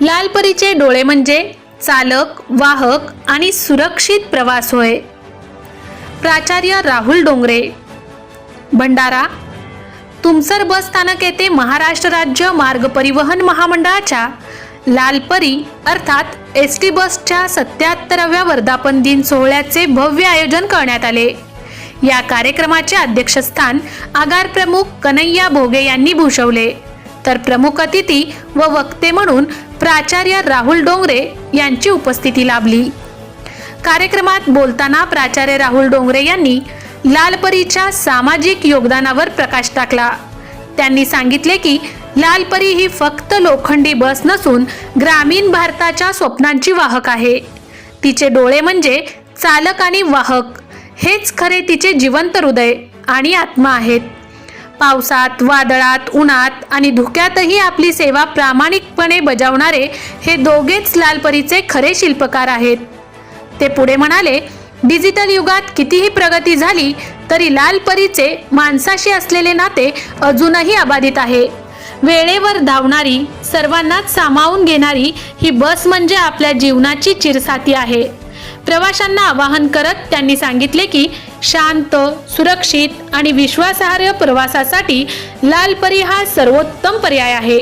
लालपरीचे डोळे म्हणजे चालक वाहक आणि सुरक्षित प्रवास होय. प्राचार्य राहुल डोंगरे. भंडारा तुमसर बस स्थानक येथे महाराष्ट्र राज्य मार्ग परिवहन महामंडळाच्या लालपरी अर्थात एस टी बसच्या सत्याहत्तराव्या वर्धापन दिन सोहळ्याचे भव्य आयोजन करण्यात आले. या कार्यक्रमाचे अध्यक्षस्थान आगार प्रमुख कन्हैया भोगे यांनी भूषवले. तर प्रमुख अतिथी व वक्ते म्हणून प्राचार्य राहुल डोंगरे यांची उपस्थिती लाभली. कार्यक्रमात बोलताना प्राचार्य राहुल डोंगरे यांनी लालपरीच्या सामाजिक योगदानावर प्रकाश टाकला. त्यांनी सांगितले की लालपरी ही फक्त लोखंडी बस नसून ग्रामीण भारताच्या स्वप्नांची वाहक आहे. तिचे डोळे म्हणजे चालक आणि वाहक. हेच खरे तिचे जिवंत हृदय आणि आत्मा आहेत. पावसात वादळात उन्हात आणि धुक्यातही आपली सेवा प्रामाणिकपणे बजावणारे हे दोघेच लालपरीचे खरे शिल्पकार आहेत. ते पुढे म्हणाले डिजिटल युगात कितीही प्रगती झाली तरी लालपरीचे माणसाशी असलेले नाते अजूनही अबाधित आहे. वेळेवर धावणारी सर्वांनाच सामावून घेणारी ही बस म्हणजे आपल्या जीवनाची चिरसाती आहे. प्रवाशांना आवाहन करत त्यांनी सांगितले की शांत सुरक्षित आणि विश्वासार्ह प्रवासासाठी लाल परी हा सर्वोत्तम पर्याय आहे.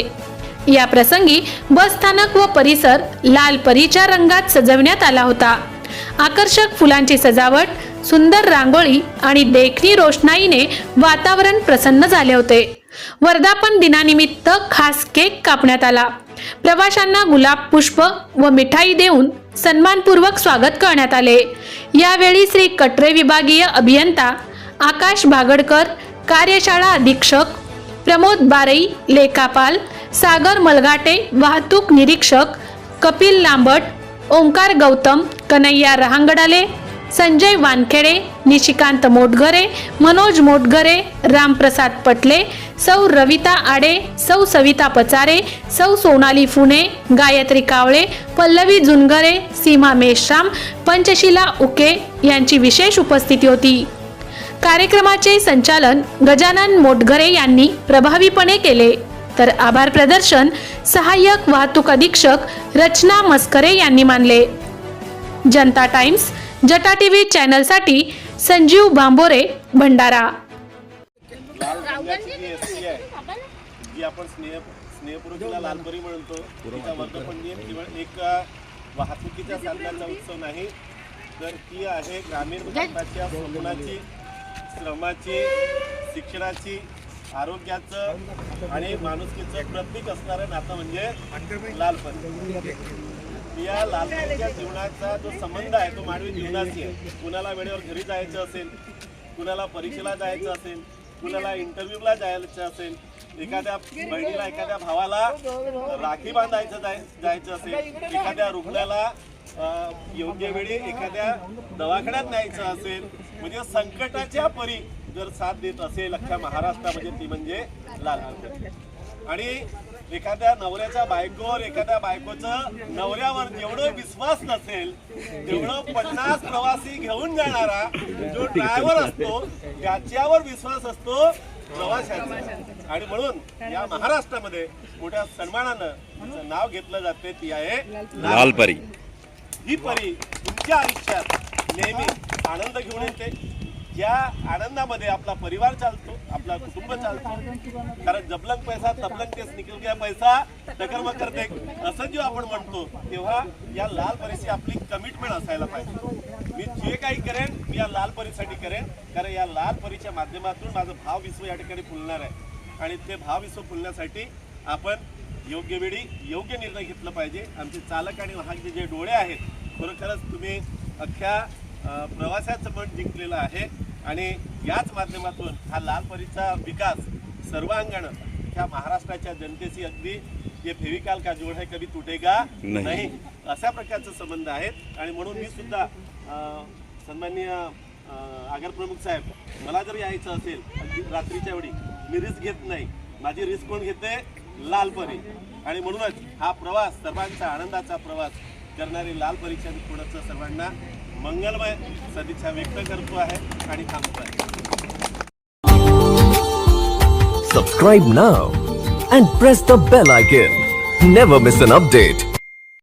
या प्रसंगी बस स्थानक व परिसर लाल परीच्या रंगात सजवण्यात आला होता. आकर्षक फुलांची सजावट सुंदर रांगोळी आणि देखणी रोषणाईने वातावरण प्रसन्न झाले होते. वर्धापन दिनानिमित्त खास केक कापण्यात आला. प्रवाशांना गुलाब पुष्प व मिठाई देऊन सन्मानपूर्वक स्वागत करण्यात आले. यावेळी श्री कटरे विभागीय अभियंता आकाश भागडकर कार्यशाळा अधीक्षक प्रमोद बारई लेखापाल सागर मलगाटे वाहतूक निरीक्षक कपिल लांबट ओंकार गौतम कन्हैया रहांगडाले संजय वानखेडे निशिकांत मोटघरे मनोज मोटघरे रामप्रसाद पटले सौ रविता आडे सौ सविता पचारे सौ सोनाली फुने गायत्री कावळे पल्लवी जुनगरे सीमा मेश्राम पंचशिला उके यांची विशेष उपस्थिती होती. कार्यक्रमाचे संचालन गजानन मोटघरे यांनी प्रभावीपणे केले. तर आभार प्रदर्शन सहाय्यक वाहतूक अधीक्षक रचना मस्करे यांनी मानले. जनता टाइम्स जटा टीव्ही चॅनलसाठी संजीव बांबोरे भंडारा. जी एसटी आहे. जी आपण स्नेह स्नेहपूर्वकला लालपरी म्हणतो तिचा वर्धपण दिन केवळ एक वाहतुकीच्या साधनाचा उत्सव नाही तर ती आहे ग्रामीण भारताच्या स्वप्नाची श्रमाची शिक्षणाची आरोग्याचं आणि माणुसकीचं प्रतीक असणारं नातं म्हणजे लालपरी. या लालपरीच्या जीवनाचा जो संबंध आहे तो मानवी जीवनाशी आहे. कुणाला वेळेवर घरी जायचं असेल कुणाला परीक्षेला जायचं असेल कुणाला इंटरव्ह्यूला जायचं असेल एखाद्या बहिणीला एखाद्या भावाला राखी बांधायचं जाय जायचं असेल एखाद्या रुग्णाला योग्य वेळी एखाद्या दवाखान्यात न्यायचं असेल म्हणजे संकटाच्या परी जर साथ देत असेल अख्ख्या महाराष्ट्रामध्ये ती म्हणजे लाल आणि एखाद्या नवऱ्याच्या बायकोवर एखाद्या बायकोचं नवऱ्यावर जेवढं विश्वास नसेल तेवढं पन्नास प्रवासी घेऊन जाणारा जो ड्रायव्हर असतो त्याच्यावर विश्वास असतो प्रवाशांचा. आणि म्हणून या महाराष्ट्रामध्ये मोठ्या सन्मानानं तिचं नाव घेतलं जाते ती आहे लालपरी. ही परी तुमच्या आयुष्यात नेहमी आनंद घेऊन येते. या आनंदामध्ये आपला परिवार चालतो आपला कुटुंब चालतो. कारण जबलंग पैसा तबलंग केस निकल गया पैसा टकर करते. असं जेव्हा आपण म्हणतो तेव्हा या लाल परीची आपली कमिटमेंट असायला पाहिजे. मी जे काही करेन मी या लाल परीसाठी करेन. कारण या लाल परीच्या माध्यमातून माझं भाव विश्व या ठिकाणी फुलणार आहे. आणि ते भाव विश्व फुलण्यासाठी आपण योग्य वेळी योग्य निर्णय घेतला पाहिजे. आमचे चालक आणि वाहकचे जे डोळे आहेत खरोखरच तुम्ही अख्ख्या प्रवासाचं मन जिंकलेलं आहे. आणि याच माध्यमातून हा लालपरीचा विकास सर्वांगानं ह्या महाराष्ट्राच्या जनतेशी अगदी जे फेविकाल का जोड है कभी तुटेगा नाही. अशा प्रकारचे संबंध आहेत. आणि म्हणून मी सुद्धा सन्माननीय आगार प्रमुख साहेब मला जर यायचं असेल अगदी रात्रीच्या वेळी मी रिस्क घेत नाही. माझी रिस्क कोण घेते? लालपरी आणि म्हणूनच हा प्रवास सर्वांचा आनंदाचा प्रवास करणारी लाल परीक्षा मी थोडंसं सर्वांना मंगलमय सदिच्छा व्यक्त करतो आहे आणि थांबतो आहे Subscribe now and press the bell icon. Never miss an update.